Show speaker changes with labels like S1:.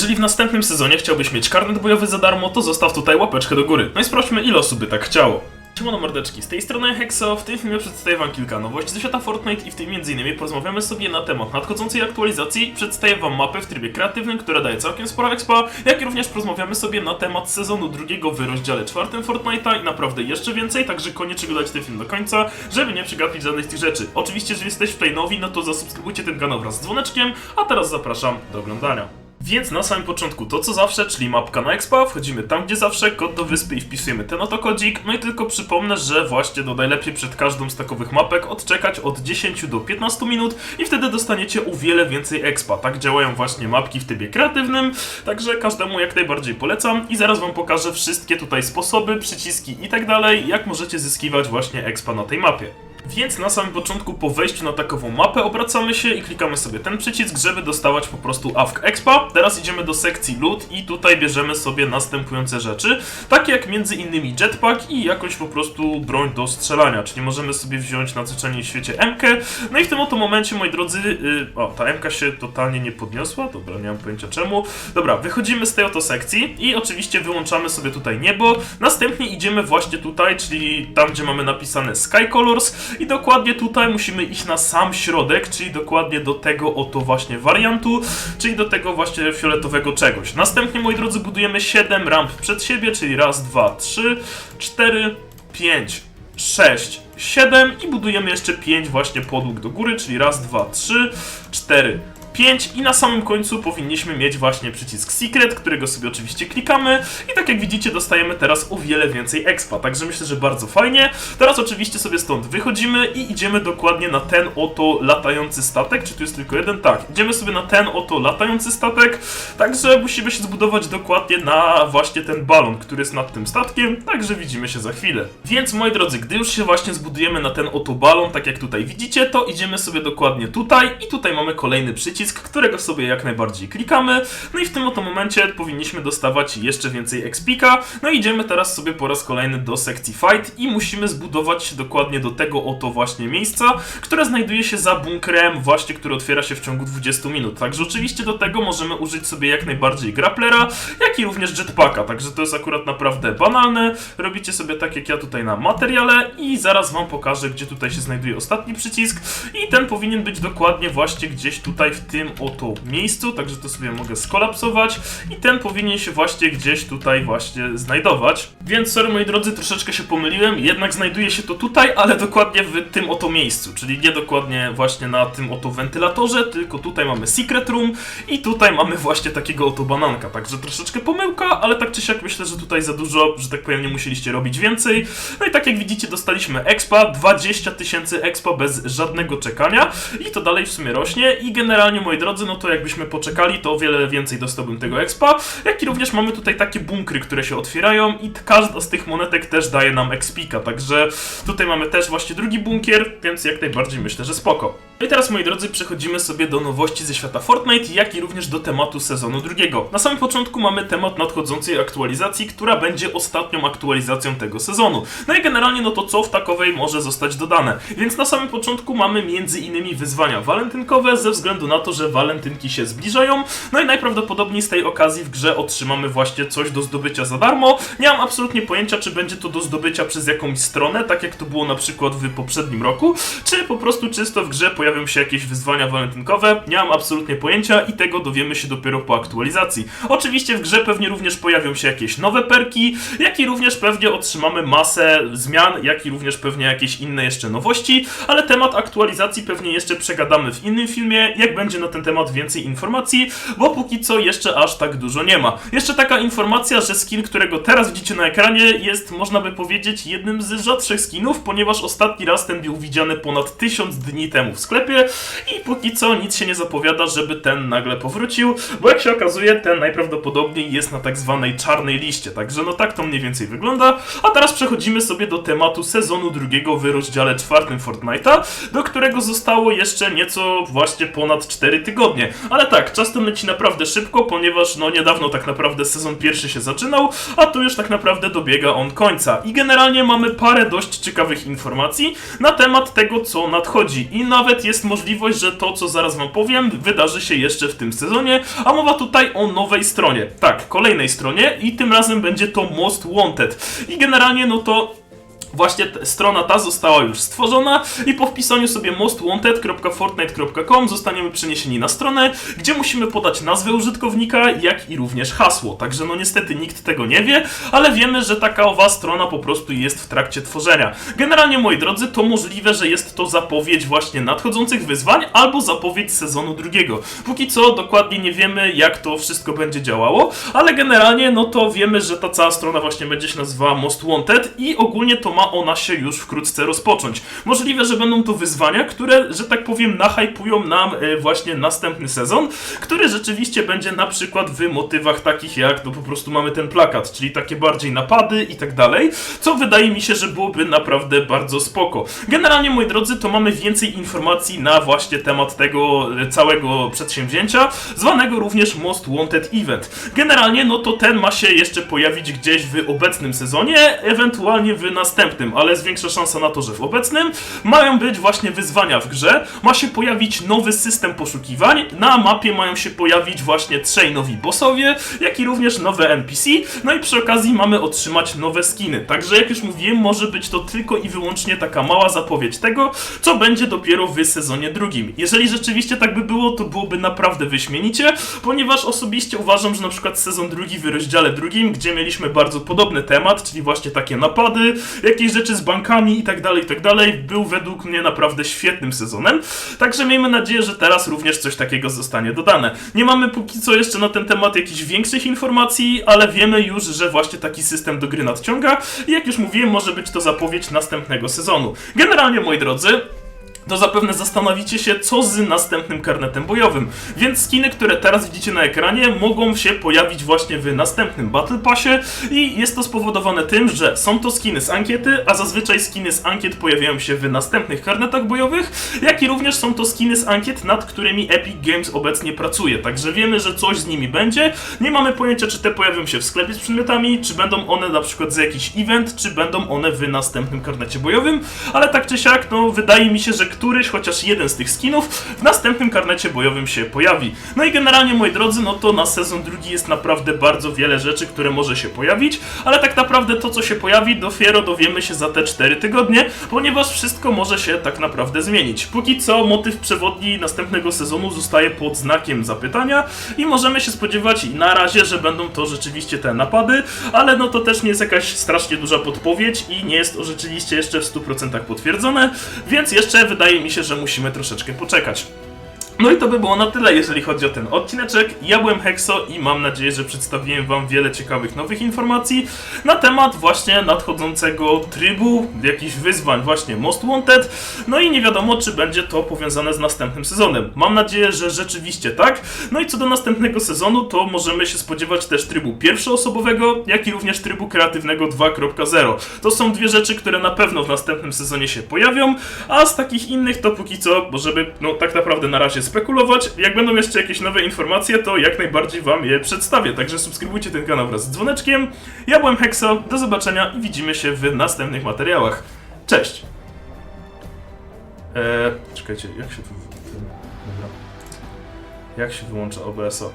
S1: Jeżeli w następnym sezonie chciałbyś mieć karnet bojowy za darmo, to zostaw tutaj łapeczkę do góry. No i sprawdźmy ile osób by tak chciało. Siemano mordeczki, z tej strony Hexo, w tym filmie przedstawię wam kilka nowości ze świata Fortnite i w tym m.in. porozmawiamy sobie na temat nadchodzącej aktualizacji, przedstawię wam mapę w trybie kreatywnym, która daje całkiem sporo expa, jak i również porozmawiamy sobie na temat sezonu drugiego w rozdziale czwartym Fortnite'a i naprawdę jeszcze więcej, także koniecznie oglądać ten film do końca, żeby nie przegapić żadnych z tych rzeczy. Oczywiście, jeżeli jesteście tutaj nowi, no to zasubskrybujcie ten kanał wraz z dzwoneczkiem, a teraz zapraszam do oglądania. Więc na samym początku to co zawsze, czyli mapka na expa, wchodzimy tam gdzie zawsze, kod do wyspy i wpisujemy ten oto kodzik, no i tylko przypomnę, że właśnie do najlepiej przed każdą z takowych mapek odczekać od 10 do 15 minut i wtedy dostaniecie o wiele więcej expa. Tak działają właśnie mapki w trybie kreatywnym, także każdemu jak najbardziej polecam i zaraz wam pokażę wszystkie tutaj sposoby, przyciski i tak dalej, jak możecie zyskiwać właśnie expa na tej mapie. Więc na samym początku po wejściu na takową mapę obracamy się i klikamy sobie ten przycisk, żeby dostawać po prostu AFK Expa. Teraz idziemy do sekcji loot i tutaj bierzemy sobie następujące rzeczy, takie jak między innymi jetpack i jakąś po prostu broń do strzelania, czyli możemy sobie wziąć na zwyczajnie w świecie MK. No i w tym oto momencie, moi drodzy, yy, o, ta MK się totalnie nie podniosła, dobra, nie mam pojęcia czemu. Dobra, wychodzimy z tej oto sekcji i oczywiście wyłączamy sobie tutaj niebo. Następnie idziemy właśnie tutaj, czyli tam, gdzie mamy napisane Sky Colors i dokładnie tutaj musimy iść na sam środek, czyli dokładnie do tego oto właśnie wariantu, czyli do tego właśnie fioletowego czegoś. Następnie, moi drodzy, budujemy 7 ramp przed siebie, czyli raz, dwa, trzy, cztery, pięć, sześć, siedem i budujemy jeszcze 5 właśnie podłóg do góry, czyli raz, dwa, trzy, cztery, 5 i na samym końcu powinniśmy mieć właśnie przycisk Secret, którego sobie oczywiście klikamy i tak jak widzicie dostajemy teraz o wiele więcej expa, także myślę, że bardzo fajnie. Teraz oczywiście sobie stąd wychodzimy i idziemy dokładnie na ten oto latający statek, czy tu jest tylko jeden? Tak, idziemy sobie na ten oto latający statek, także musimy się zbudować dokładnie na właśnie ten balon, który jest nad tym statkiem, także widzimy się za chwilę. Więc moi drodzy, gdy już się właśnie zbudujemy na ten oto balon, tak jak tutaj widzicie, to idziemy sobie dokładnie tutaj i tutaj mamy kolejny przycisk, którego sobie jak najbardziej klikamy. No i w tym oto momencie powinniśmy dostawać jeszcze więcej expika. No i idziemy teraz sobie po raz kolejny do sekcji fight i musimy zbudować się dokładnie do tego oto właśnie miejsca, które znajduje się za bunkrem właśnie, który otwiera się w ciągu 20 minut. Także oczywiście do tego możemy użyć sobie jak najbardziej grapplera, jak i również jetpacka. Także to jest akurat naprawdę banalne. Robicie sobie tak jak ja tutaj na materiale i zaraz wam pokażę, gdzie tutaj się znajduje ostatni przycisk i ten powinien być dokładnie właśnie gdzieś tutaj w tym oto miejscu, także to sobie mogę skolapsować i ten powinien się właśnie gdzieś tutaj właśnie znajdować. Więc sorry moi drodzy, troszeczkę się pomyliłem, jednak znajduje się to tutaj, ale dokładnie w tym oto miejscu, czyli nie dokładnie właśnie na tym oto wentylatorze, tylko tutaj mamy secret room i tutaj mamy właśnie takiego oto bananka, także troszeczkę pomyłka, ale tak czy siak myślę, że tutaj za dużo, że tak powiem, nie musieliście robić więcej. No i tak jak widzicie dostaliśmy expa, 20 tysięcy expa bez żadnego czekania i to dalej w sumie rośnie i generalnie moi drodzy, no to jakbyśmy poczekali, to o wiele więcej dostałbym tego expa, jak i również mamy tutaj takie bunkry, które się otwierają i każda z tych monetek też daje nam expika, także tutaj mamy też właśnie drugi bunkier, więc jak najbardziej myślę, że spoko. No i teraz, moi drodzy, przechodzimy sobie do nowości ze świata Fortnite, jak i również do tematu sezonu drugiego. Na samym początku mamy temat nadchodzącej aktualizacji, która będzie ostatnią aktualizacją tego sezonu. No i generalnie, no to co w takowej może zostać dodane. Więc na samym początku mamy między innymi wyzwania walentynkowe, ze względu na to, że walentynki się zbliżają. No i najprawdopodobniej z tej okazji w grze otrzymamy właśnie coś do zdobycia za darmo. Nie mam absolutnie pojęcia, czy będzie to do zdobycia przez jakąś stronę, tak jak to było na przykład w poprzednim roku, czy po prostu czysto w grze pojawią się jakieś wyzwania walentynkowe. Nie mam absolutnie pojęcia i tego dowiemy się dopiero po aktualizacji. Oczywiście w grze pewnie również pojawią się jakieś nowe perki, jak i również pewnie otrzymamy masę zmian, jak i również pewnie jakieś inne jeszcze nowości, ale temat aktualizacji pewnie jeszcze przegadamy w innym filmie, jak będzie na ten temat więcej informacji, bo póki co jeszcze aż tak dużo nie ma. Jeszcze taka informacja, że skin, którego teraz widzicie na ekranie jest, można by powiedzieć, jednym z rzadszych skinów, ponieważ ostatni raz ten był widziany ponad 1000 dni temu w sklepie i póki co nic się nie zapowiada, żeby ten nagle powrócił, bo jak się okazuje, ten najprawdopodobniej jest na tak zwanej czarnej liście, także no tak to mniej więcej wygląda. A teraz przechodzimy sobie do tematu sezonu drugiego w rozdziale czwartym Fortnite'a, do którego zostało jeszcze nieco właśnie ponad 4 4 tygodnie. Ale tak, czas ten leci naprawdę szybko, ponieważ no niedawno tak naprawdę sezon pierwszy się zaczynał, a tu już tak naprawdę dobiega on końca. I generalnie mamy parę dość ciekawych informacji na temat tego, co nadchodzi. I nawet jest możliwość, że to, co zaraz wam powiem, wydarzy się jeszcze w tym sezonie, a mowa tutaj o nowej stronie. Tak, kolejnej stronie i tym razem będzie to Most Wanted. I generalnie no to Właśnie strona ta została już stworzona i po wpisaniu sobie mostwanted.fortnite.com zostaniemy przeniesieni na stronę, gdzie musimy podać nazwę użytkownika, jak i również hasło. Także no niestety nikt tego nie wie, ale wiemy, że taka owa strona po prostu jest w trakcie tworzenia. Generalnie moi drodzy, to możliwe, że jest to zapowiedź właśnie nadchodzących wyzwań albo zapowiedź sezonu drugiego. Póki co dokładnie nie wiemy, jak to wszystko będzie działało, ale generalnie no to wiemy, że ta cała strona właśnie będzie się nazywała Most Wanted i ogólnie to ma ona się już wkrótce rozpocząć. Możliwe, że będą to wyzwania, które, że tak powiem, nahypują nam e, właśnie następny sezon, który rzeczywiście będzie na przykład w motywach takich jak, no po prostu mamy ten plakat, czyli takie bardziej napady i tak dalej, co wydaje mi się, że byłoby naprawdę bardzo spoko. Generalnie, moi drodzy, to mamy więcej informacji na właśnie temat tego e, całego przedsięwzięcia, zwanego również Most Wanted Event. Generalnie, no to ten ma się jeszcze pojawić gdzieś w obecnym sezonie, ewentualnie w następnym, ale jest większa szansa na to, że w obecnym mają być właśnie wyzwania w grze, ma się pojawić nowy system poszukiwań, na mapie mają się pojawić właśnie trzej nowi bossowie, jak i również nowe NPC, no i przy okazji mamy otrzymać nowe skiny. Także jak już mówiłem, może być to tylko i wyłącznie taka mała zapowiedź tego, co będzie dopiero w sezonie drugim. Jeżeli rzeczywiście tak by było, to byłoby naprawdę wyśmienicie, ponieważ osobiście uważam, że na przykład sezon drugi w rozdziale drugim, gdzie mieliśmy bardzo podobny temat, czyli właśnie takie napady, jakieś rzeczy z bankami i tak dalej, i tak dalej, był według mnie naprawdę świetnym sezonem. Także miejmy nadzieję, że teraz również coś takiego zostanie dodane. Nie mamy póki co jeszcze na ten temat jakichś większych informacji, ale wiemy już, że właśnie taki system do gry nadciąga i jak już mówiłem, może być to zapowiedź następnego sezonu. Generalnie, moi drodzy, to zapewne zastanowicie się, co z następnym karnetem bojowym. Więc skiny, które teraz widzicie na ekranie, mogą się pojawić właśnie w następnym Battle Passie i jest to spowodowane tym, że są to skiny z ankiety, a zazwyczaj skiny z ankiet pojawiają się w następnych karnetach bojowych, jak i również są to skiny z ankiet, nad którymi Epic Games obecnie pracuje. Także wiemy, że coś z nimi będzie. Nie mamy pojęcia, czy te pojawią się w sklepie z przedmiotami, czy będą one na przykład za jakiś event, czy będą one w następnym karnecie bojowym, ale tak czy siak, no wydaje mi się, że któryś, chociaż jeden z tych skinów w następnym karnecie bojowym się pojawi. No i generalnie, moi drodzy, no to na sezon drugi jest naprawdę bardzo wiele rzeczy, które może się pojawić, ale tak naprawdę to, co się pojawi, dopiero dowiemy się za te 4 tygodnie, ponieważ wszystko może się tak naprawdę zmienić. Póki co motyw przewodni następnego sezonu zostaje pod znakiem zapytania i możemy się spodziewać na razie, że będą to rzeczywiście te napady, ale no to też nie jest jakaś strasznie duża podpowiedź i nie jest to rzeczywiście jeszcze w 100% potwierdzone, więc jeszcze wydaje mi się, że musimy troszeczkę poczekać. No i to by było na tyle, jeżeli chodzi o ten odcineczek. Ja byłem Hexo i mam nadzieję, że przedstawiłem Wam wiele ciekawych nowych informacji na temat właśnie nadchodzącego trybu, jakichś wyzwań, właśnie Most Wanted. No i nie wiadomo, czy będzie to powiązane z następnym sezonem. Mam nadzieję, że rzeczywiście tak. No i co do następnego sezonu, to możemy się spodziewać też trybu pierwszoosobowego, jak i również trybu kreatywnego 2.0. To są dwie rzeczy, które na pewno w następnym sezonie się pojawią, a z takich innych to póki co, bo żeby no tak naprawdę na razie spekulować, jak będą jeszcze jakieś nowe informacje, to jak najbardziej Wam je przedstawię. Także subskrybujcie ten kanał wraz z dzwoneczkiem. Ja byłem Hexo, do zobaczenia i widzimy się w następnych materiałach. Cześć! Eee, czekajcie, jak się tu... Jak się wyłącza OBS-o?